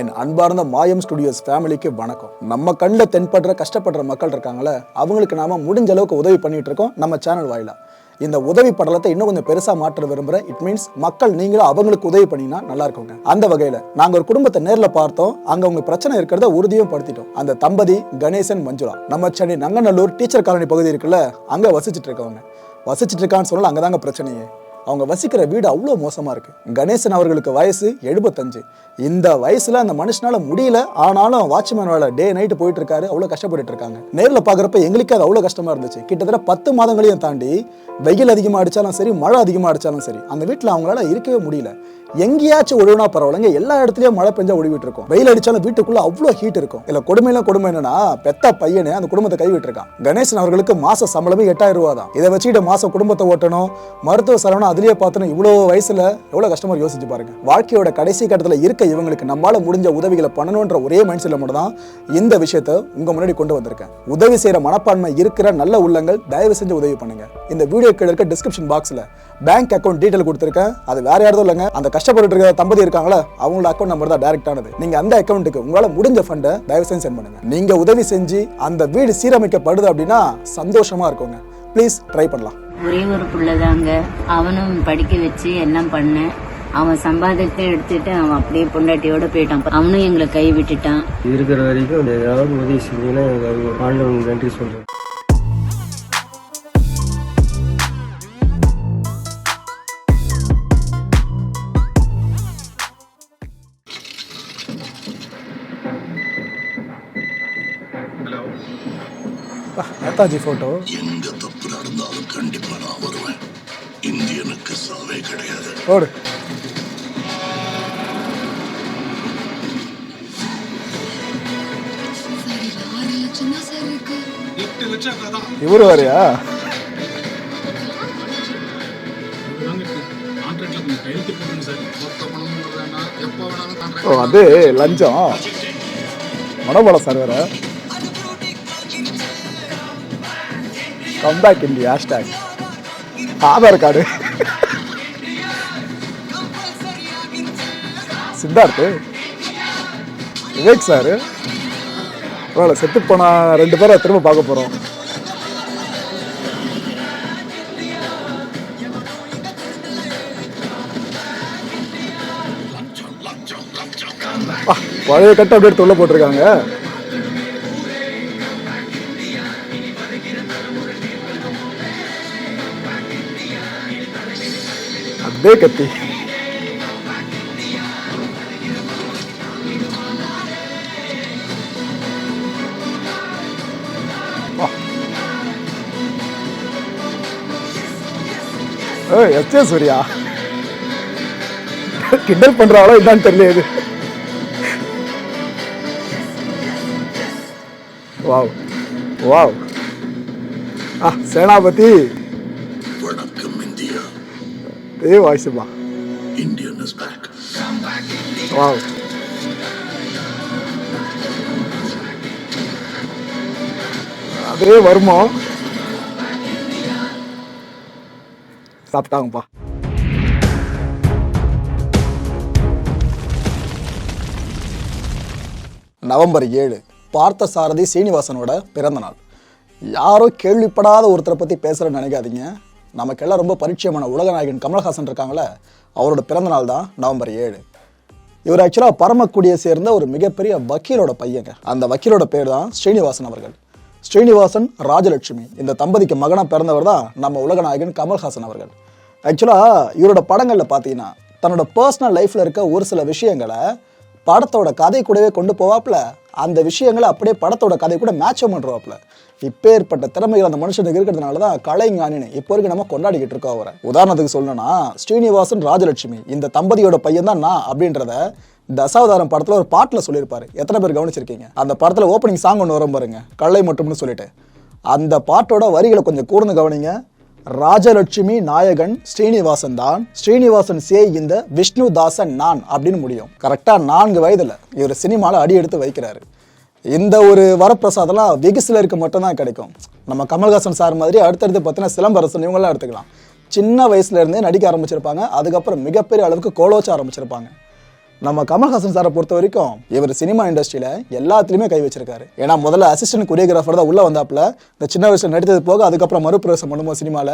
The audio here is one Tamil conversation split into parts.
என் அன்பார்ந்த மாயம் ஸ்டுடியோஸ் ஃபேமிலிக்கு வணக்கம். நம்ம கண்ணில் தென்படுற கஷ்டப்படுற மக்கள் இருக்காங்களே அவங்களுக்கு நாம முடிஞ்ச அளவுக்கு உதவி பண்ணிட்டு இருக்கோம் நம்ம சேனல் வாயிலா. இந்த உதவி படலத்தை இன்னும் கொஞ்சம் பெருசா மாற்ற விரும்புறேன். இட் மீன்ஸ் மக்கள் நீங்களும் அவங்களுக்கு உதவி பண்ணீங்கன்னா நல்லா இருக்குங்க. அந்த வகையில நாங்க ஒரு குடும்பத்தை நேரில் பார்த்தோம். அங்க உங்க பிரச்சனை இருக்கிறத உறுதியும் படுத்திட்டோம். அந்த தம்பதி கணேசன் மஞ்சுளா. நம்ம சென்னை நங்கநல்லூர் டீச்சர் காலனி பகுதி இருக்குல்ல அங்க வசிச்சுட்டு இருக்கவங்க. வசிச்சுட்டு இருக்கான்னு சொன்னால் அங்கதாங்க பிரச்சனையே. அவங்க வசிக்கிற வீடு அவ்வளோ மோசமாக இருக்குது கணேசன் அவர்களுக்கு வயசு எழுபத்தஞ்சு. இந்த வயசில் அந்த மனுஷனால் முடியல ஆனாலும் வாட்ச்மேன் வேலை டே நைட்டு போயிட்டு இருக்காரு. அவ்வளோ கஷ்டப்பட்டுட்டு இருக்காங்க. நேரில் பார்க்குறப்ப எங்களுக்கு அது அவ்வளோ கஷ்டமாக இருந்துச்சு. கிட்டத்தட்ட பத்து மாதங்களையும் தாண்டி வெயில் அதிகமாக அடித்தாலும் சரி மழை அதிகமாக அடித்தாலும் சரி அந்த வீட்டில் அவங்களால இருக்கவே முடியல. எங்கேயாச்சும் ஒழுவினா பரவாயில்லைங்க எல்லா இடத்துலையும் மழை பெஞ்சா ஒழுவிட்டு இருக்கும். வெயில் அடிச்சாலும் வீட்டுக்குள்ள அவ்வளோ ஹீட் இருக்கும். இல்லை கொடுமையெல்லாம் கொடுமை என்னன்னா பெத்த பையனே அந்த குடும்பத்தை கைவிட்டு இருக்கான் கணேசன் அவர்களுக்கு மாச சம்பளமே எட்டாயிரம் ரூபா தான் இதை வச்சுக்கிட்டு மாசம் குடும்பத்தை ஓட்டணும் மருத்துவ செலவுனா அதுலேயே பார்த்தோன்னா இவ்வளோ வயசில் எவ்வளோ கஷ்டமாக யோசிச்சு பாருங்க. வாழ்க்கையோட கடைசி கட்டத்தில் இருக்க இவங்களுக்கு நம்மளால் முடிஞ்ச உதவிகளை பண்ணணுன்ற ஒரே மைண்ட் செட்டில் மட்டும் தான் இந்த விஷயத்தை உங்கள் முன்னாடி கொண்டு வந்திருக்கேன். உதவி செய்கிற மனப்பான்மை இருக்கிற நல்ல உள்ளங்கள் தயவு செஞ்சு உதவி பண்ணுங்கள் இந்த வீடியோ கீழே இருக்க டிஸ்கிரிப்ஷன் பாக்ஸில் பேங்க் அக்கௌண்ட் டீட்டெயில் கொடுத்துருக்கேன். அது வேற யாரும் இல்லைங்க. அந்த கஷ்டப்பட்டு இருக்கிற தம்பதி இருக்காங்களா அவங்களோட அக்கௌண்ட் நம்பர் தான் டைரக்ட் நீங்கள் அந்த அக்கௌண்ட்டுக்கு உங்களால் முடிஞ்ச ஃபண்டை தயவு செஞ்சு சென்ட் பண்ணுங்கள் நீங்கள் உதவி செஞ்சு அந்த வீடு சீரமைக்கப்படுது அப்படின்னா சந்தோஷமாக இருக்குங்க. ப்ளீஸ் ட்ரை பண்ணலாம். ஒரே ஒரு புள்ளதாங்க. அவனும் படிக்க வச்சு எல்லாம் பண்ணேன் அவன் சம்பாதித்து எடுத்துட்டு அவன் அப்படியே பொண்டாட்டியோட போயிட்டான். அவனும் எங்களை கை விட்டுட்டான். இருக்கிற வரைக்கும் ஏதாவது உதவி செஞ்சீங்கன்னா ஆண்டவனுக்கு நன்றி சொல்றேன். நேதாஜி போட்டோ ஓடு. இவரு வரையா? ஓ அது லஞ்சம். மனோபலம் சார் வேற. Comeback India hashtag Aadhaar card. Siddharth. Vivek sir. பரவாயில்ல செத்து போனா ரெண்டு பேரை திரும்ப பார்க்க போறோம். பழைய கட்டை அப்படியே தொல்ல போட்டிருக்காங்க. அதே கத்தி. S A Surya. கிண்டல் பண்றாளோ இதான்னு தெரியல இது. Wow wow. ஆ சேனாபதி. வணக்கம் இந்தியா. இதே வாய்ஸுமா இந்தியன் இஸ் பேக் வாவ். அதே வருமோ? சாப்பிட்டாங்கப்பா நவம்பர் ஏழு பார்த்த சாரதி சீனிவாசனோட பிறந்த நாள். யாரோ கேள்விப்படாத ஒருத்தரை பற்றி பேசுகிறேன்னு நினைக்காதீங்க. நமக்கெல்லாம் ரொம்ப பரிச்சயமான உலகநாயகன் கமலஹாசன் இருக்காங்களே அவரோட பிறந்த நாள் தான் நவம்பர் ஏழு. இவர் ஆக்சுவலாக பரமக்குடியை சேர்ந்த ஒரு மிகப்பெரிய வக்கீலோட பையங்க. அந்த வக்கீலோட பேர் தான் ஸ்ரீனிவாசன் அவர்கள். ஸ்ரீனிவாசன் ராஜலட்சுமி. இந்த தம்பதிக்கு மகனாக பிறந்தவர் தான் நம்ம உலகநாயகன் கமல்ஹாசன் அவர்கள். ஆக்சுவலாக இவரோட படங்களில் பார்த்தீங்கன்னா தன்னோட பர்சனல் லைஃப்பில் இருக்க ஒரு சில விஷயங்களை படத்தோட கதை கூடவே கொண்டு போவாப்புல. அந்த விஷயங்களை அப்படியே படத்தோட கதை கூட மேட்சம் பண்ணுறாப்புல இப்பேற்பட்ட திறமைகள் அந்த மனுஷனுக்கு இருக்கிறதுனால தான் கலைஞானின்னு இப்போ வரைக்கும் நம்ம கொண்டாடிக்கிட்டு இருக்கோம் அவரை. உதாரணத்துக்கு சொல்லணும்னா ஸ்ரீனிவாசன் ராஜலட்சுமி இந்த தம்பதியோட பையன் தான் நான் அப்படின்றத தசாவதாரம் படத்தில் ஒரு பாட்டில் சொல்லியிருப்பாரு. எத்தனை பேர் கவனிச்சிருக்கீங்க? அந்த படத்தில் ஓப்பனிங் சாங் ஒன்று வரும் பாருங்க கல்லை மட்டும்னு சொல்லிட்டு. அந்த பாட்டோட வரிகளை கொஞ்சம் கூர்ந்து கவனிங்க. ராஜலட்சுமி நாயகன் ஸ்ரீனிவாசன் தான். ஸ்ரீனிவாசன் சே இந்த விஷ்ணு தாசன் நான் அப்படின்னு முடியும். கரெக்டா நான்கு வயதுல இவர் சினிமால அடி எடுத்து வைக்கிறாரு. இந்த ஒரு வரப்பிரசாதெல்லாம் வெகு சிலருக்கு மட்டும்தான் கிடைக்கும். நம்ம கமல்ஹாசன் சார் மாதிரி அடுத்தடுத்து பார்த்தீங்கன்னா சிலம்பரசன் இவங்கெல்லாம் எடுத்துக்கலாம். சின்ன வயசுல இருந்தே நடிக்க ஆரம்பிச்சிருப்பாங்க. அதுக்கப்புறம் மிகப்பெரிய அளவுக்கு கோலோச்ச ஆரம்பிச்சிருப்பாங்க. நம்ம கமல்ஹாசன் சாரை பொறுத்த வரைக்கும் இவர் சினிமா இண்டஸ்ட்ரியில எல்லாத்துலயுமே கை வச்சிருக்காரு. ஏன்னா முதல்ல அசிஸ்டன்ட் கொரியோகிராஃபர் தான் உள்ள வந்தாப்புல இந்த சின்ன வயசுல நடித்தது போக அதுக்கப்புறம் மறுபிரவேசம் பண்ணும்போது சினிமாவில்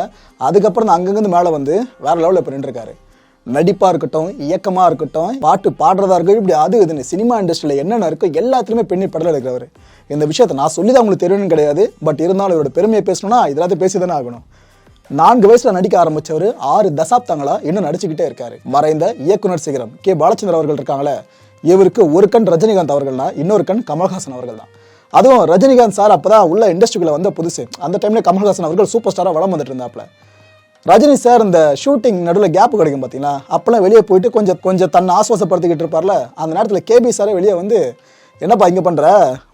அதுக்கப்புறம் தான் அங்கங்கிருந்து மேலே வந்து வேற லெவலில் இப்போ நின்றுருக்காரு. நடிப்பாக இருக்கட்டும் இயக்கமாக இருக்கட்டும் பாட்டு பாடுறதா இருக்கட்டும் இப்படி அது இதுன்னு சினிமா இண்டஸ்ட்ரியில் என்னென்ன இருக்கோ எல்லாத்துலேயுமே பெண்ணி படத்தில் இருக்கிறவர். இந்த விஷயத்தை நான் சொல்லி தான் உங்களுக்கு தெரியணும்னு கிடையாது. பட் இருந்தாலும் இவரோட பெருமையை பேசணும்னா இதெல்லாத்தையும் பேசி தானே ஆகணும். நான்கு வயசுல நடிக்க ஆரம்பிச்சவர் ஆறு தசாப்தங்களா இன்னும் நடிச்சுக்கிட்டே இருக்காரு. மறைந்த இயக்குனர் சிகரம் கே. பாலச்சந்தர் அவர்கள் இருக்காங்களே இவருக்கு ஒரு கண் ரஜினிகாந்த் அவர்கள்னா இன்னொரு கண் கமல்ஹாசன் அவர்கள் தான் அதுவும் ரஜினிகாந்த் சார் அப்பதான் உள்ள இண்டஸ்ட்ரிக்குள்ள வந்த புதுசு. அந்த டைம்ல கமல்ஹாசன் அவர்கள் சூப்பர் ஸ்டாரா வளம் வந்துட்டு இருந்தாப்ல ரஜினி சார் இந்த ஷூட்டிங் நடுவில் கேப் கிடைக்கும் பார்த்தீங்களா அப்போல்லாம் வெளியே போயிட்டு கொஞ்சம் கொஞ்சம் தன்னை ஆஸ்வாசப்படுத்திக்கிட்டு இருப்பார்ல அந்த நேரத்தில் கேபி சாரே வெளியே வந்து என்னப்பா இங்கே பண்ணுற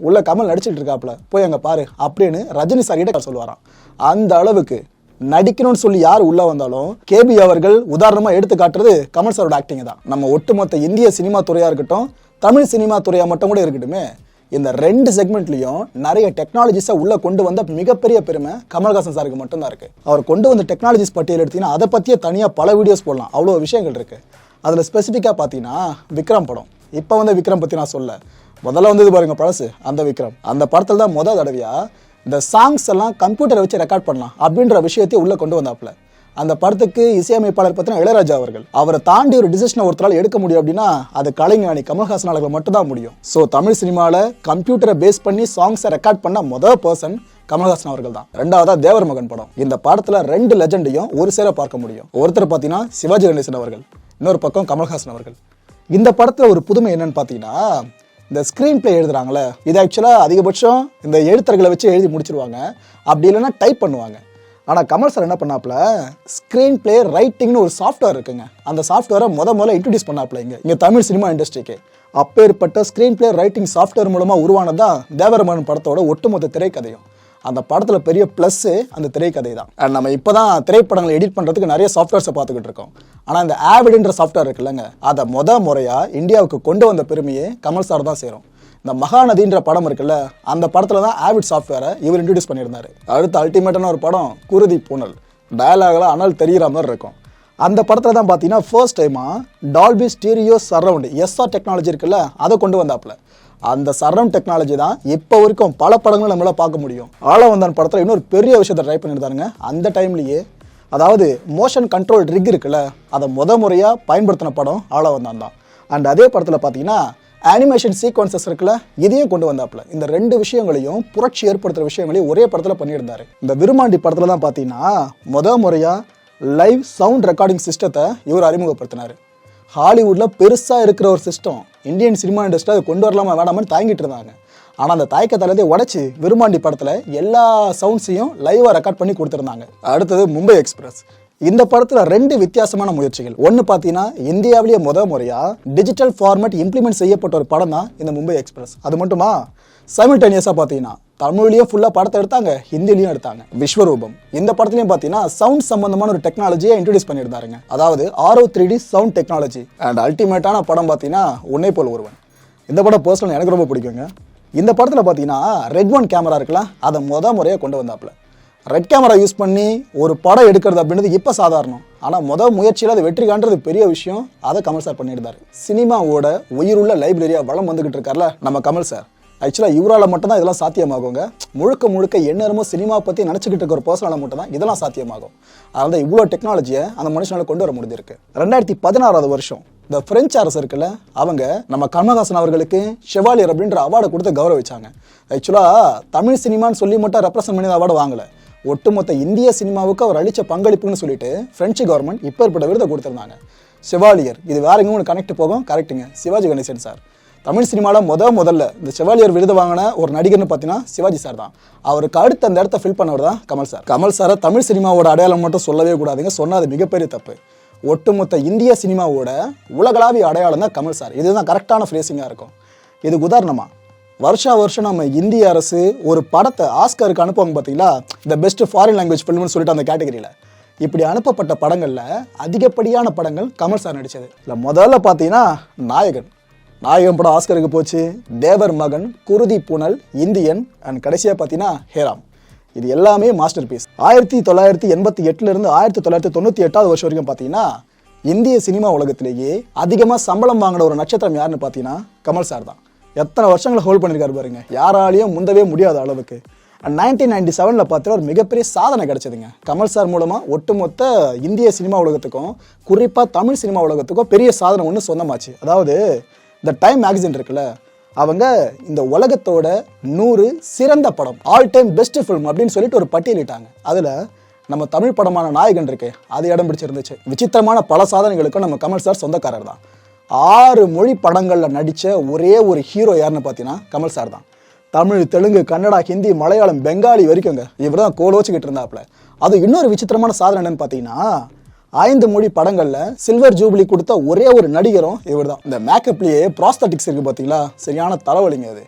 உள்ள கமல் நடிச்சிட்டு இருக்காப்புல போய் அங்கே பாரு அப்படின்னு ரஜினி சார் கிட்ட சொல்லுவாராம். அந்த அளவுக்கு நடிக்கணும்னு சொல்லி யார் உள்ள வந்தாலும் கேபி அவர்கள் உதாரணமா எடுத்து காட்டுறது கமல் சாரோட ஆக்டிங் தான். நம்ம ஒட்டுமொத்த இந்திய சினிமா துறையா இருக்கட்டும் தமிழ் சினிமா துறையா மட்டும் கூட இருக்கட்டுமே இந்த ரெண்டு செக்மெண்ட்லேயும் நிறைய டெக்னாலஜிஸை உள்ளே கொண்டு வந்த மிகப்பெரிய பெருமை கமல்ஹாசன் சாருக்கு மட்டும்தான் இருக்குது அவர் கொண்டு வந்த டெக்னாலஜிஸ் பட்டியல் எடுத்தீங்கன்னா அதை பற்றியே தனியாக பல வீடியோஸ் போடலாம். அவ்வளோ விஷயங்கள் இருக்குது அதில் ஸ்பெசிஃபிக்காக பார்த்தீங்கன்னா விக்ரம் படம். இப்போ வந்து விக்ரம் பற்றி நான் சொல்ல. முதல்ல வந்தது பாருங்கள் பழசு அந்த விக்ரம். அந்த படத்தில் தான் முதல் தடவையாக இந்த சாங்ஸ் எல்லாம் கம்ப்யூட்டரை வச்சு ரெக்கார்ட் பண்ணலாம் அப்படின்ற விஷயத்தை உள்ளே கொண்டு வந்தாப்புல. அந்த படத்துக்கு இசையமைப்பாளர் பார்த்தீங்கன்னா இளையராஜா அவர்கள். அவரை தாண்டி ஒரு டிசிஷனை ஒருத்தரால் எடுக்க முடியும் அப்படின்னா அது கலைஞானி கமல்ஹாசன் அவர்கள் மட்டும்தான் முடியும். ஸோ தமிழ் சினிமாவில் கம்ப்யூட்டரை பேஸ் பண்ணி சாங்ஸை ரெக்கார்ட் பண்ண முதல் பர்சன் கமல்ஹாசன் அவர்கள் தான். ரெண்டாவதா தேவர் மகன் படம். இந்த படத்துல ரெண்டு லெஜண்டையும் ஒரு சேர பார்க்க முடியும். ஒருத்தர் பார்த்தீங்கன்னா சிவாஜி கணேசன் அவர்கள் இன்னொரு பக்கம் கமல்ஹாசன் அவர்கள். இந்த படத்துல ஒரு புதுமை என்னன்னு பார்த்தீங்கன்னா இந்த ஸ்க்ரீன் பிளே எழுதுறாங்களே இது ஆக்சுவலாக அதிகபட்சம் இந்த எழுத்தர்களை வச்சு எழுதி முடிச்சிருவாங்க. அப்படி இல்லைன்னா டைப் பண்ணுவாங்க. ஆனால் கமல் சார் என்ன பண்ணாப்புல ஸ்க்ரீன் பிளே ரைட்டிங்னு ஒரு சாஃப்ட்வேர் இருக்குங்க. அந்த சாஃப்ட்வேரை முத முதல்ல இன்ட்ரடியூஸ் பண்ணாப்புல இங்கே. இங்கே தமிழ் சினிமா இண்டஸ்ட்ரிக்கு அப்பேற்பட்ட ஸ்க்ரீன் பிளே ரைட்டிங் சாஃப்ட்வேர் மூலமாக உருவானதான் தேவரமன் படத்தோட ஒட்டுமொத்த திரைக்கதையும். அந்த படத்தில் பெரிய ப்ளஸ்ஸு அந்த திரைக்கதை தான் நம்ம இப்போ தான் திரைப்படங்களை எடிட் பண்ணுறதுக்கு நிறைய சாஃப்ட்வேர்ஸை பார்த்துக்கிட்டு இருக்கோம். ஆனால் இந்த ஆவிடுன்ற சாஃப்ட்வேர் இருக்குல்லங்க அதை முத முறையாக இந்தியாவுக்கு கொண்டு வந்த பெருமையே கமல் சார் தான் சேரும் இந்த மகாநதின்ற படம் இருக்குல்ல அந்த படத்தில் தான் ஆவிட் சாஃப்ட்வேரை இவர் இன்ட்ரடியூஸ் பண்ணியிருந்தார். அடுத்து அல்டிமேட்டான ஒரு படம் குருதி பூனல் டயலாகில் அனல் தெரிகிற மாதிரி இருக்கும். அந்த படத்தில் தான் பார்த்தீங்கன்னா ஃபர்ஸ்ட் டைமாக Dolby stereo surround SR technology இருக்குல்ல அதை கொண்டு வந்தாப்புல. அந்த சரௌண்ட் டெக்னாலஜி தான் இப்போ வரைக்கும் பல படங்களும் நம்மளால் பார்க்க முடியும். ஆளவந்தான் படத்தில் இன்னொரு பெரிய விஷயத்தை ட்ரை பண்ணியிருந்தாருங்க. அந்த டைம்லேயே அதாவது மோஷன் கண்ட்ரோல் ரிக் இருக்குல்ல அதை முத முறையாக பயன்படுத்தின படம் ஆளவந்தான் தான். அண்ட் அதே படத்தில் பார்த்தீங்கன்னா அனிமேஷன் சீக்வன்சஸ் இருக்குல்ல இதையும் கொண்டு வந்தாப்புல. இந்த ரெண்டு விஷயங்களையும் புரட்சி ஏற்படுத்துகிற விஷயங்களையும் ஒரே படத்தில் பண்ணியிருந்தாரு. இந்த விருமாண்டி படத்தில் தான் பார்த்தீங்கன்னா முத முறையாக லைவ் சவுண்ட் ரெக்கார்டிங் சிஸ்டத்தை இவர் அறிமுகப்படுத்தினார். ஹாலிவுட்டில் பெருசாக இருக்கிற ஒரு சிஸ்டம் இந்தியன் சினிமா இண்டஸ்ட்ரி அதை கொண்டு வரலாமா வேணாமான்னு தாங்கிட்டு இருந்தாங்க. ஆனால் அந்த தயக்கத்தை உடச்சி விரும்பாண்டி படத்தில் எல்லா சவுண்ட்ஸையும் லைவாக ரெக்கார்ட் பண்ணி கொடுத்துருந்தாங்க. அடுத்தது மும்பை எக்ஸ்பிரஸ் இந்த படத்தில் ரெண்டு வித்தியாசமான முயற்சிகள். ஒன்று பார்த்தீங்கன்னா இந்தியாவிலேயே முத முறையாக டிஜிட்டல் ஃபார்மேட் இம்ப்ளிமெண்ட் செய்யப்பட்ட ஒரு படம் தான் இந்த மும்பை எக்ஸ்பிரஸ் அது மட்டுமா? சைமில்டேனியஸா பார்த்தீங்கன்னா தமிழ்லேயும் ஃபுல்லாக படத்தை எடுத்தாங்க ஹிந்திலையும் எடுத்தாங்க. விஸ்வரூபம். இந்த படத்துலையும் பார்த்தீங்கன்னா சவுண்ட் சம்பந்தமான ஒரு டெக்னாலஜியை இன்ட்ரடியூஸ் பண்ணியிருந்தாருங்க. அதாவது Auro three D sound technology and அல்டிமேட்டான படம் பார்த்தீங்கன்னா உன்னை போல் ஒருவன். இந்த படம் பர்சனல் எனக்கு ரொம்ப பிடிக்குங்க. இந்த படத்தில் பார்த்தீங்கன்னா ரெட் ஒன் கேமரா இருக்குல்ல அதை முத முறையாக கொண்டு வந்தாப்புல. ரெட் கேமரா யூஸ் பண்ணி ஒரு படம் எடுக்கிறது அப்படின்றது இப்போ சாதாரணம். ஆனால் முதல் முயற்சியில் அது வெற்றி காண்றது பெரிய விஷயம். அதை கமல் சார் பண்ணியிருந்தார். சினிமாவோட உயிருள்ள லைப்ரரியாக வளம் வந்துக்கிட்டு இருக்கார்ல நம்ம கமல் சார் ஆக்சுவலாக இவரால் மட்டும்தான் இதெல்லாம் சாத்தியமாகுங்க. முழுக்க முழுக்க எந்நேரமும் சினிமா பற்றி நினச்சிக்கிட்டு இருக்க ஒரு பர்சனால மட்டும் தான் இதெல்லாம் சாத்தியமாகும். அதனால் தான் இவ்வளோ டெக்னாலஜியை அந்த மனுஷனால் கொண்டு வர முடிஞ்சிருக்கு. ரெண்டாயிரத்தி பதினாறாவது வருஷம் இந்த பிரெஞ்சு அரசு இருக்குல்ல அவங்க நம்ம கமல்ஹாசன் அவர்களுக்கு ஷெவாலியர் அப்படின்ற அவார்டை கொடுத்து கௌரவிச்சாங்க. ஆக்சுவலாக தமிழ் சினிமான்னு சொல்லி மட்டும் ரெப்ரசன்ட் பண்ணி அவார்டு வாங்கலை. ஒட்டுமொத்த இந்திய சினிமாவுக்கு அவர் அளித்த பங்களிப்புன்னு சொல்லிட்டு பிரெஞ்சு கவர்மெண்ட் இப்போ ஏற்பட்ட விருதை கொடுத்துருந்தாங்க. சிவாலியர் இது வேற எங்கே கனெக்ட் போகும்? கரெக்டுங்க சிவாஜி கணேசன் சார். தமிழ் சினிமாவில் முத முதல்ல இந்த செவாலியர் விருது வாங்கின ஒரு நடிகர்னு பார்த்தீங்கன்னா சிவாஜி சார் தான். அவருக்கு அடுத்த அந்த இடத்த ஃபில் பண்ணவர் தான் கமல் சார். கமல் சாரை தமிழ் சினிமாவோட அடையாளம் மட்டும் சொல்லவே கூடாதுங்க. சொன்னால் அது மிகப்பெரிய தப்பு. ஒட்டுமொத்த இந்திய சினிமாவோட உலகளாவிய அடையாளம் தான் கமல் சார். இதுதான் கரெக்டான ஃப்ரேசிங்காக இருக்கும். இதுக்கு உதாரணமாக வருஷா வருஷம் நம்ம இந்திய அரசு ஒரு படத்தை ஆஸ்கருக்கு அனுப்புவாங்க பார்த்தீங்களா இந்த பெஸ்ட் ஃபாரின் லாங்குவேஜ் ஃபில்ம்னு சொல்லிட்டு அந்த கேட்டகரியில் இப்படி அனுப்பப்பட்ட படங்களில் அதிகப்படியான படங்கள் கமல் சார் நடித்தது இல்லை முதல்ல பார்த்தீங்கன்னா நாயகன். நாயகம் படம் ஆஸ்கருக்கு போச்சு. தேவர் மகன் குருதி புனல் இந்தியன் அண்ட் கடைசியாக பார்த்தீங்கன்னா ஹேராம். இது எல்லாமே மாஸ்டர் பீஸ் ஆயிரத்தி தொள்ளாயிரத்தி எண்பத்தி எட்டுலேருந்து ஆயிரத்தி தொள்ளாயிரத்தி தொண்ணூற்றி எட்டாவது வருஷம் வரைக்கும் பார்த்தீங்கன்னா இந்திய சினிமா உலகத்திலேயே அதிகமாக சம்பளம் வாங்கின ஒரு நட்சத்திரம் யாருன்னு பார்த்தீங்கன்னா கமல் சார் தான். எத்தனை வருஷங்களை ஹோல்ட் பண்ணியிருக்காரு பாருங்க. யாராலையும் முந்தவே முடியாத அளவுக்கு. அண்ட் நைன்டீன் நைன்டி செவனில் பார்த்தீங்கன்னா ஒரு மிகப்பெரிய சாதனை கிடச்சிதுங்க. கமல் சார் மூலமாக ஒட்டுமொத்த இந்திய சினிமா உலகத்துக்கும் குறிப்பாக தமிழ் சினிமா உலகத்துக்கும் பெரிய சாதனை ஒன்று சொந்தமாச்சு. அதாவது த டைம் மேகசின் இருக்குல்ல அவங்க இந்த உலகத்தோட நூறு சிறந்த படம் ஆல் டைம் பெஸ்ட் ஃபிலிம் அப்படின்னு சொல்லிட்டு ஒரு பட்டியலிட்டாங்க. அதில் நம்ம தமிழ் படமான நாயகன் இருக்கே அது இடம் பிடிச்சிருந்துச்சு. விசித்திரமான பல சாதனைகளுக்கும் நம்ம கமல் சார் சொந்தக்காரர் தான். ஆறு மொழி படங்களில் நடித்த ஒரே ஒரு ஹீரோ யாருன்னு பார்த்தீங்கன்னா கமல் சார் தான். தமிழ் தெலுங்கு கன்னடா ஹிந்தி மலையாளம் பெங்காலி வரைக்குங்க இவர் தான் கோல் வச்சுக்கிட்டு இருந்தாப்புல. அது இன்னொரு விசித்திரமான சாதனை என்னன்னு பார்த்தீங்கன்னா ஐந்து மொழி படங்களில் சில்வர் ஜூபிலி கொடுத்த ஒரே ஒரு நடிகரும் இவர் தான் இந்த மேக்கப்லேயே ப்ராஸ்தட்டிக்ஸ் இருக்குது பார்த்தீங்களா சரியான தலைவலிங்க அது.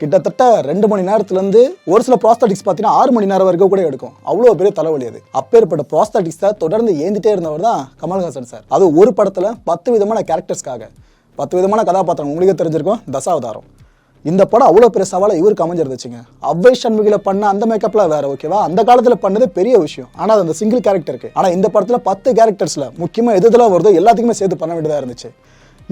கிட்டத்தட்ட ரெண்டு மணி நேரத்துலேருந்து ஒரு சில ப்ராஸ்தட்டிக்ஸ் பார்த்தீங்கன்னா ஆறு மணி நேரம் வரைக்கும் கூட எடுக்கும். அவ்வளோ பெரிய தலைவலி அது. அப்பேற்பட்ட தான் தொடர்ந்து ஏந்திட்டே இருந்தவர் தான் கமல்ஹாசன் சார். அது ஒரு படத்தில் பத்து விதமான கேரக்டர்ஸ்க்காக பத்து விதமான கதாபாத்திரம் உங்களுக்கே தெரிஞ்சிருக்கும் தசாவதாரம். இந்த படம் அவ்வளோ பெரிய சவாலை இவருக்கு அமைஞ்சிருந்துச்சுங்க. அவ்வை சண்முகில பண்ண அந்த மேக்கப்லாம் வேற ஓகேவா அந்த காலத்தில் பண்ணது பெரிய விஷயம். ஆனால் அது அந்த சிங்கிள் கேரக்டருக்கு ஆனால் இந்த படத்தில் பத்து கேரக்டர்ஸில் முக்கியமாக எது இதெல்லாம் வருதோ எல்லாத்துக்குமே சேர்த்து பண்ண வேண்டியதாக இருந்துச்சு.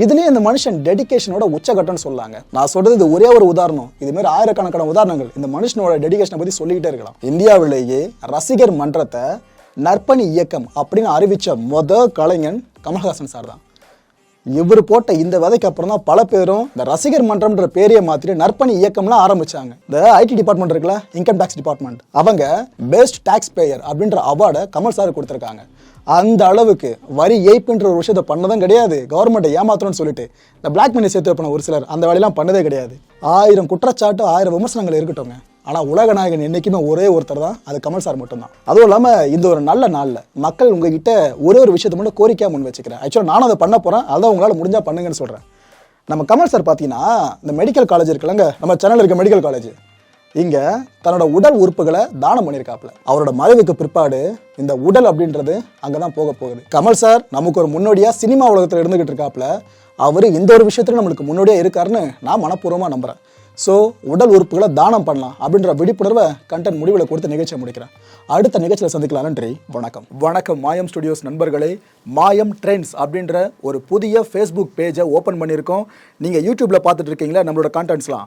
இதுலயே இந்த மனுஷன் டெடிகேஷனோட உச்சகட்டம்னு சொல்லாங்க நான் சொல்றது இது ஒரே ஒரு உதாரணம். இது மாதிரி ஆயிரக்கணக்கான உதாரணங்கள். இந்த மனுஷனோட டெடிகேஷனை பத்தி சொல்லிக்கிட்டே இருக்கலாம். இந்தியாவிலேயே ரசிகர் மன்றத்தை நற்பணி இயக்கம் அப்படின்னு அறிவிச்ச மொத கலைஞன் கமல்ஹாசன் சார் தான். இவர் போட்ட இந்த விதைக்கு அப்புறம் தான் பல பேரும் இந்த ரசிகர் மன்றம்ன்ற பேரையே மாத்திரி நற்பணி இயக்கம்லாம் ஆரம்பிச்சாங்க. இந்த ஐடி டிபார்ட்மெண்ட் இருக்குல்ல இன்கம் டேக்ஸ் டிபார்ட்மெண்ட் அவங்க பெஸ்ட் டேக்ஸ் பேயர் அப்படின்ற அவார்டை கமல் சார் கொடுத்துருக்காங்க. அந்த அளவுக்கு வரி ஏய்ப்புன்ற ஒரு விஷயத்தை பண்ணதும் கிடையாது. கவர்மெண்ட்டை ஏமாத்தணும்னு சொல்லிட்டு. இந்த பிளாக் மணி சேர்த்து வைப்பன ஒரு சிலர் அந்த வேலையெல்லாம் பண்ணதே கிடையாது. ஆயிரம் குற்றச்சாட்டு ஆயிரம் விமர்சனங்கள் இருக்கட்டும்ங்க. ஆனால் உலக நாயகன் என்னைக்குமே ஒரே ஒருத்தர் தான். அது கமல் சார் மட்டும்தான். அதுவும் இல்லாமல் இந்த ஒரு நல்ல நாளில் மக்கள் உங்ககிட்ட ஒரே ஒரு விஷயத்தை மட்டும் கோரிக்கையாக முன் வச்சுக்கிறேன். ஆக்சுவலாக நானும் அதை பண்ண போகிறேன் அதான் உங்களால் முடிஞ்சால் பண்ணுங்கன்னு சொல்கிறேன் நம்ம கமல் சார் பார்த்தீங்கன்னா இந்த மெடிக்கல் காலேஜ் இருக்குல்லங்க. நம்ம சென்னையில் இருக்க மெடிக்கல் காலேஜ் இங்க தன்னோட உடல் உறுப்புகளை தானம் பண்ணியிருக்காப்புல. அவரோட மறைவுக்கு பிற்பாடு இந்த உடல் அப்படின்றது அங்கதான் போக போகுது. கமல் சார் நமக்கு ஒரு முன்னோடியா சினிமா உலகத்துல இருந்துகிட்டு இருக்காப்புல. அவரு இந்த ஒரு விஷயத்துல நம்மளுக்கு முன்னோடியா இருக்காருன்னு நான் மனப்பூர்வமா நம்புறேன். ஸோ உடல் உறுப்புகளை தானம் பண்ணலாம் அப்படின்ற விழிப்புணர்வை கண்டென்ட் முடிவில் கொடுத்து நிகழ்ச்சியை முடிக்கிறேன். அடுத்த நிகழ்ச்சியில் சந்திக்கலாம். நன்றி வணக்கம். வணக்கம் மாயம் ஸ்டுடியோஸ் நண்பர்களே. மாயம் ட்ரெண்ட்ஸ் அப்படின்ற ஒரு புதிய ஃபேஸ்புக் பேஜை ஓப்பன் பண்ணியிருக்கோம். நீங்கள் யூடியூப்பில் பார்த்துட்டு இருக்கீங்களா? நம்மளோட கான்டென்ட்ஸ்லாம்